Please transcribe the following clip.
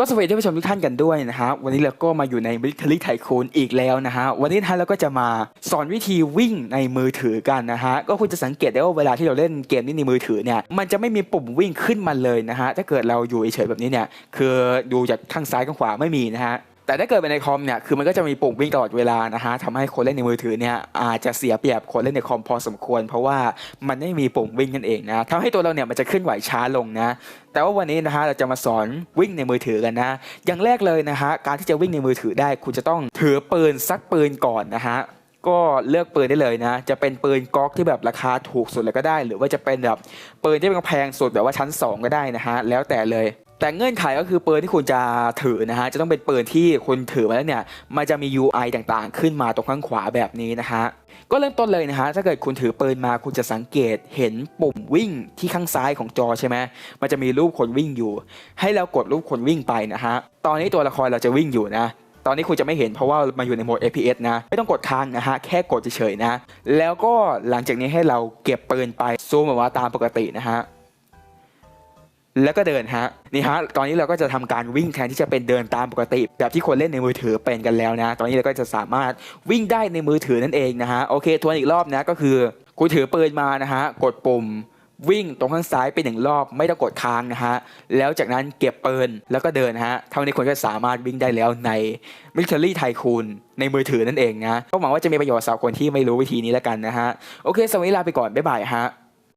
ก็สวัสดีท่านผู้ชมทุกท่านกันด้วยนะฮะวันนี้เราก็มาอยู่ใน Military Tycoon อีกแล้วนะฮะวันนี้นะฮะเราก็จะมาสอนวิธีวิ่งในมือถือกันนะฮะก็คุณจะสังเกตได้ว่าเวลาที่เราเล่นเกมนี้ในมือถือเนี่ยมันจะไม่มีปุ่มวิ่งขึ้นมาเลยนะฮะถ้าเกิดเราอยู่เฉยๆแบบนี้เนี่ยคือดูจากข้างซ้ายข้างขวาไม่มีนะฮะ แต่ถ้าเกิดเป็นในคอมเนี่ยคือมันก็จะมีปุ่มวิ่งตลอดเวลานะฮะทำให้คนเล่นในมือถือเนี่ยอาจจะเสียเปรียบคนเล่นในคอมพอสมควร เพราะว่ามันไม่มีปุ่มวิ่งนั่นเองนะทำให้ตัวเราเนี่ยมันจะเคลื่อนไหวช้าลงนะแต่ว่าวันนี้นะฮะเราจะมาสอนวิ่งในมือถือกันนะ อย่างแรกเลยนะฮะการที่จะวิ่งในมือถือได้คุณจะต้องถือปืนซักปืนก่อนนะฮะก็เลือกปืนได้เลยนะ จะเป็นปืนก๊อกที่แบบราคาถูกสุดเลยก็ได้ หรือว่าจะเป็นแบบปืนที่เป็นแพงสุดแบบว่าชั้น 2 ก็ได้นะฮะ แล้วแต่เลย แต่เงื่อนไขก็คือปืนที่คุณจะถือนะฮะจะต้องเป็นปืนที่คุณถือมาแล้วเนี่ยมันจะมี UI ต่างๆ ขึ้นมาตรงข้างขวาแบบนี้นะฮะก็เริ่มต้นเลยนะฮะถ้าเกิดคุณถือปืนมาคุณจะสังเกตเห็นปุ่มวิ่งที่ข้างซ้ายของจอใช่ไหมมันจะมีรูปคนวิ่งอยู่ ให้เรากดรูปคนวิ่งไปนะฮะตอนนี้ตัวละครเราจะวิ่งอยู่นะตอนนี้คุณจะไม่เห็นเพราะว่ามาอยู่ในโหมด FPS นะ ไม่ต้องกดค้างนะฮะ แค่กดเฉยๆนะ แล้วก็หลังจากนี้ให้เราเก็บปืนไปซูมแบบว่าตามปกตินะฮะ แล้วก็เดินฮะนี่ฮะตอนนี้เราก็จะทำการวิ่งแทนที่จะเป็นเดินตามปกติ แบบที่คนเล่นในมือถือเป็นกันแล้วนะ ตอนนี้เราก็จะสามารถวิ่งได้ในมือถือนั่นเองนะฮะโอเคทวนอีกรอบนะก็คือคุณถือปืนมานะฮะกดปุ่มวิ่งตรงข้างซ้ายไปหนึ่งรอบไม่ต้องกดค้างนะฮะ แล้วจากนั้นเก็บปืนแล้วก็เดินฮะเท่านี้คุณก็สามารถวิ่งได้แล้วใน Military Tycoon ในมือถือนั่นเองนะก็หวังว่าจะมีประโยชน์สำหรับคนที่ไม่รู้วิธีนี้แล้วกันนะฮะ โอเคสวัสดีลาไปก่อน บ๊ายบายฮะ